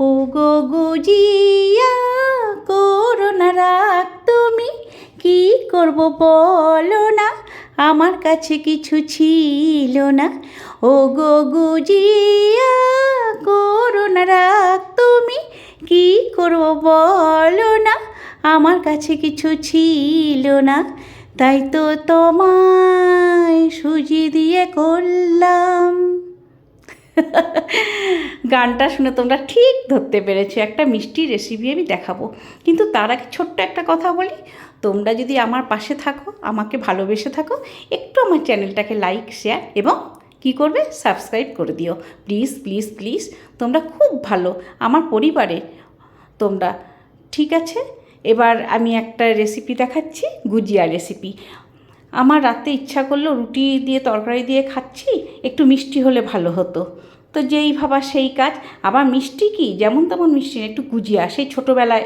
ও গো গুজিয়া corona রাগ তুমি। কি করব বলো না, আমার কাছে কিছু ছিল না। ও গো গুজিয়া করোনা রাগ তুমি। কি করব বলো না, আমার কাছে কিছু ছিল না। তাই তো তোমায় সুজি দিয়ে করলাম। গানটা শুনে তোমরা ঠিক ধরতে পেরেছ। একটা মিষ্টি রেসিপি আমি দেখাবো। কিন্তু তার আগে ছোট্ট একটা কথা বলি। তোমরা যদি আমার পাশে থাকো, আমাকে ভালোবেসে থাকো, একটু আমার চ্যানেলটাকে লাইক শেয়ার এবং কি করবে? সাবস্ক্রাইব করে দিও। প্লিজ প্লিজ প্লিজ তোমরা খুব ভালো। আমার পরিবারে তোমরা ঠিক আছে? এবার আমি একটা রেসিপি দেখাচ্ছি, গুজিয়া রেসিপি আমার রাতে ইচ্ছা করল, রুটি দিয়ে তরকারি দিয়ে খাচ্ছি, একটু মিষ্টি হলে ভালো হতো। তো যেই ভাবা সেই কাজ, আবার মিষ্টি কি? যেমন তেমন মিষ্টি না, একটু গুজিয়া, সেই ছোটোবেলায়,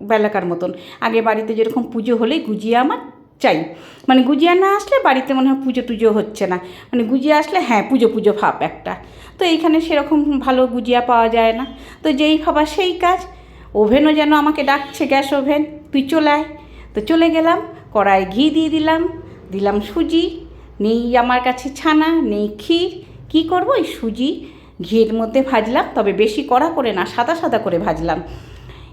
বেলাকার মতন। আগে বাড়িতে যেরকম পুজো হলেই গুজিয়া আমার চাই। মানে গুজিয়া না আসলে বাড়িতে মনে হয় পুজো টুজো হচ্ছে না। মানে গুজিয়া আসলে হ্যাঁ পুজো পুজো ভাব একটা। তো এইখানে সেরকম ভালো গুজিয়া পাওয়া যায় না। তো যেই ভাবা সেই কাজ, ওভেনও যেন আমাকে ডাকছে গ্যাস ওভেন, তুই চলে আয়। তো চলে গেলাম, কড়াই ঘি দিয়ে দিলাম দিলাম সুজি, নেই আমার কাছে ছানা, নেই ক্ষীর। কী করব? ওই সুজি ঘিয়ের মধ্যে ভাজলাম, তবে বেশি কড়া করে না, সাদা সাদা করে ভাজলাম।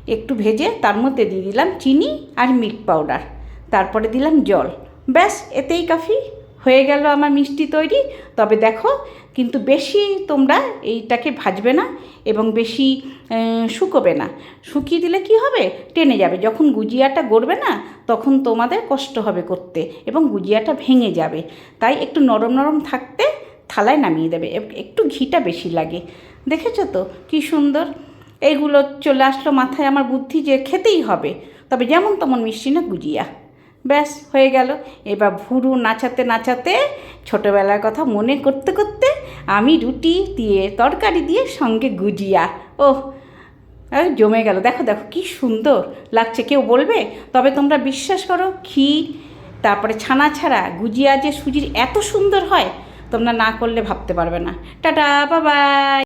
একটু ভেজে তার মধ্যে দিয়ে দিলাম চিনি আর মিল্ক পাউডার। তারপরে দিলাম জল। ব্যাস, এতেই কাফি। হয়ে গেল আমার মিষ্টি তৈরি। তবে দেখো কিন্তু বেশি তোমরা এইটাকে ভাজবে না এবং বেশি শুকোবে না। শুকিয়ে দিলে কি হবে? টেনে যাবে। যখন গুজিয়াটা গড়বে না, তখন তোমাদের কষ্ট হবে করতে এবং গুজিয়াটা ভেঙে যাবে। তাই একটু নরম নরম থাকতে থালায় নামিয়ে দেবে। একটু ঘিটা বেশি লাগে। দেখেছ তো? কি সুন্দর? এইগুলো চলে আসলো মাথায়। আমার বুদ্ধি যে খেতেই হবে। তবে যেমন তেমন মিষ্টি না গুজিয়া। ব্যাস, হয়ে গেল। এবার ভুরু নাচাতে নাচাতে ছোটোবেলার কথা মনে করতে করতে আমি রুটি দিয়ে তরকারি দিয়ে সঙ্গে গুজিয়া আরে জমে গেল। দেখো দেখো, কি সুন্দর লাগছে। কেউ বলবে, তবে তোমরা বিশ্বাস করো, ক্ষীর, তারপরে ছানা ছাড়া গুজিয়া যে সুজির এত সুন্দর হয়, তোমরা না করলে ভাবতে পারবে না। টাটা, বাবাই।